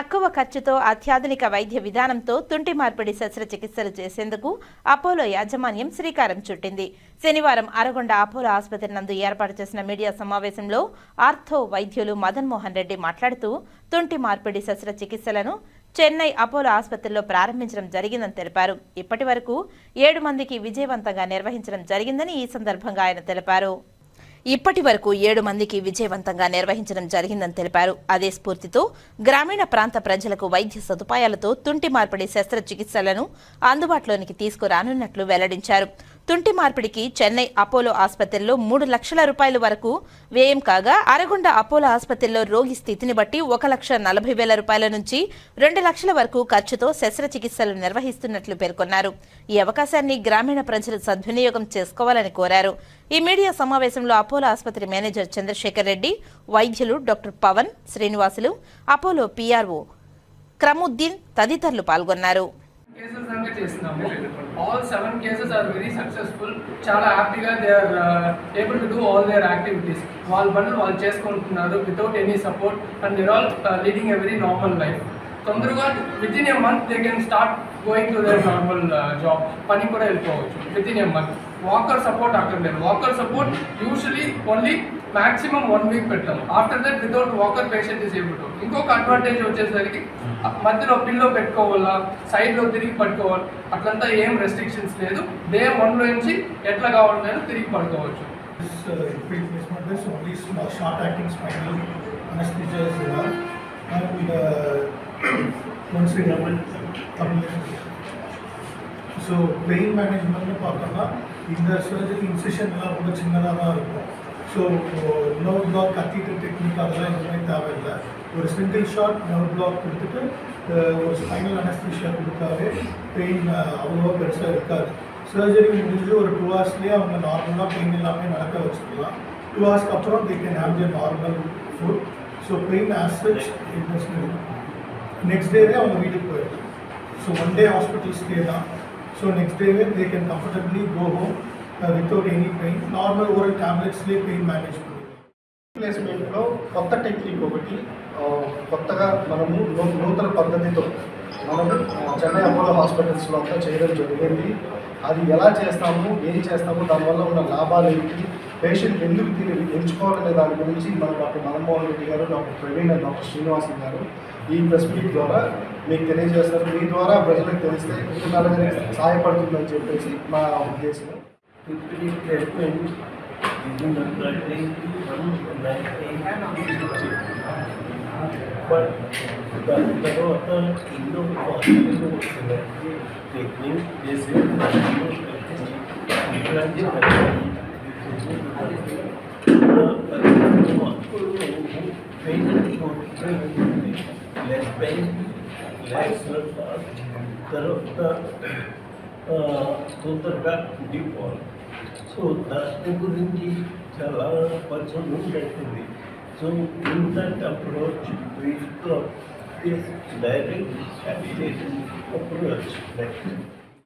తక్కువ ఖర్చుతో అత్యాధునిక వైద్య విధానంతో తుంటి మార్పిడి శస్త్రచికిత్సలు చేసేందుకు అపోలో యాజమాన్యం శ్రీకారం చుట్టింది. శనివారం అరగొండ అపోలో ఆసుపత్రి నందు ఏర్పాటు చేసిన మీడియా సమావేశంలో ఆర్థో వైద్యులు మదన్ మోహన్ రెడ్డి మాట్లాడుతూ తుంటి మార్పిడి శస్త్రచికిత్సలను చెన్నై అపోలో ఆసుపత్రిలో ప్రారంభించడం జరిగిందని తెలిపారు. ఇప్పటి వరకు ఏడు మందికి విజయవంతంగా నిర్వహించడం జరిగిందని ఈ సందర్భంగా ఆయన తెలిపారు. ఇప్పటి వరకు ఏడు మందికి విజయవంతంగా నిర్వహించడం జరిగిందని తెలిపారు. అదే స్ఫూర్తితో గ్రామీణ ప్రాంత ప్రజలకు వైద్య సదుపాయాలతో తుంటి మార్పిడి శస్త్రచికిత్సలను అందుబాటులోనికి తీసుకురానున్నట్లు వెల్లడించారు. తుంటి మార్పిడికి చెన్నై అపోలో ఆసుపత్రిలో మూడు లక్షల రూపాయల వరకు వ్యయం కాగా అరగొండ అపోలో ఆసుపత్రిలో రోగి స్థితిని బట్టి ఒక లక్ష నలభై వేల రూపాయల నుంచి రెండు లక్షల వరకు ఖర్చుతో శస్త్రచికిత్సలు నిర్వహిస్తున్నట్లు పేర్కొన్నారు. ఈ అవకాశాన్ని గ్రామీణ ప్రజలు సద్వినియోగం చేసుకోవాలని కోరారు. ఈ మీడియా సమావేశంలో అపోలో ఆసుపత్రి మేనేజర్ చంద్రశేఖర్ రెడ్డి వైద్యులు doctor Pavan Srinivasulu Apollo PRO క్రముద్దీన్ తదితరులు పాల్గొన్నారు. కేసెస్ దాకా చేస్తున్నాము. All seven cases are very successful చాలా హ్యాపీగా they are able to do all their activities వాళ్ళ పనులు వాళ్ళు చేసుకుంటున్నారు without any support and their all leading a very normal life తొందరగా within a month they can start going to their normal job పని కూడా వెళ్ళిపోవచ్చు. Within a month walker support అక్కర్లేదు walker support usually only maximum one week పెడతాం after that without walker patient is able to ఇంకొక advantage వచ్చేసరికి మధ్యలో pillow పెట్టుకోవాలా సైడ్లో తిరిగి పట్టుకోవాలి అట్లంతా ఏం రెస్ట్రిక్షన్స్ లేదు డే వన్లో నుంచి ఎట్లా కావాలన్నా తిరిగి పడుకోవచ్చు This uh, replacement is only small, short acting spinal anesthesia is allowed and uh, once we double so pain மேனேஜ்மெண்ட்னு பார்த்தோம்னா இந்த சர்ஜரி இன்சிஷன்லாம் ரொம்ப சின்னதாக தான் இருக்கும் ஸோ நோ பிளாக் கத்திட்டு டெக்னிக் அதெல்லாம் எதுவுமே தேவையில்லை. ஒரு சிங்கிள் ஷாட் நர்வ் பிளாக் கொடுத்துட்டு ஒரு ஸ்பைனல் அனஸ்தீஷியா கொடுத்தாவே பெயின் அவ்வளோ பெருசாக இருக்காது. சர்ஜரி முடிஞ்சு ஒரு டூ ஹவர்ஸ்லேயே அவங்க நார்மலாக பெயின் எல்லாமே நடக்க வச்சுக்கலாம். டூ ஹவர்ஸ்க்கு அப்புறம் they can have their normal food so pain as such next டேவே அவங்க வீட்டுக்கு போயிடலாம் so one day hospital stay தான். ஸோ நெக்ஸ்ட் டேவே they can comfortably go home without any pain normal oral ట్యాబ్లెట్స్ని pain manage ప్లేస్మెంట్లో కొత్త టెక్నిక్ ఒకటి కొత్తగా మనము నూతన పద్ధతితో మనము చెన్నై అపోలో హాస్పిటల్స్లో అంతా చేయడం జరిగింది. అది ఎలా చేస్తాము ఏం చేస్తాము దానివల్ల ఉన్న లాభాలు ఏంటి పేషెంట్ ఎందుకు దీన్ని ఎంచుకోవాలనే దాని గురించి మన డాక్టర్ మదన్మోహన్ రెడ్డి గారు doctor Praveen and doctor Srinivasan గారు ఈ ప్రెస్ మీట్ ద్వారా మీకు తెలియజేస్తారు. మీ ద్వారా ప్రజలకు తెలిస్తే నలుగురి సహాయపడుతుందని చెప్పేసి మా ఉద్దేశం. but the, the daughter in the hospital taking this less pain, less the less pain less తర్వాత ఆ, తొందరగా ఉండిపోవాలి సో దాని గురించి చాలా పరిచయం ఉంటుంది so in that approach with direct approach